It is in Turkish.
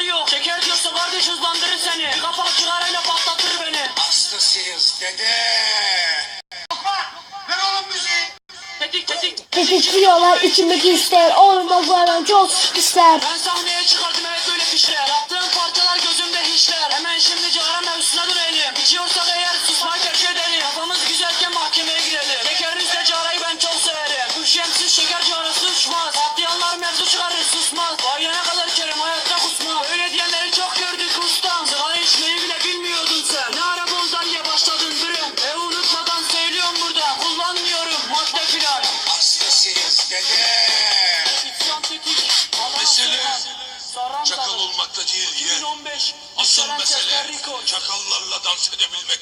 imkanı. Çeker diyorsa kardeş hızlandırır seni. Bir kapalı sigarayla patlatır beni. Aslı Hastasıyız dede. Ver oğlum müziği. Tetik tetik. Tetikliyorlar içimdeki hisler. Oğlum bu adam çok ister. Ben sahneye çıkardım evet böyle fişler. Yaptığım parçalar gözümde işler. Hemen şimdi cigarana üstüne dönelim. İçiyorsak eğer susmayı tercih edelim. Kafamız güzelken mahkemeye girelim. Şekerinizle cigarayı ben çok severim. Üşüyemsiz şeker cigarayı Çakal olmakta değil yeğen. Asıl mesele çakallarla dans edebilmek.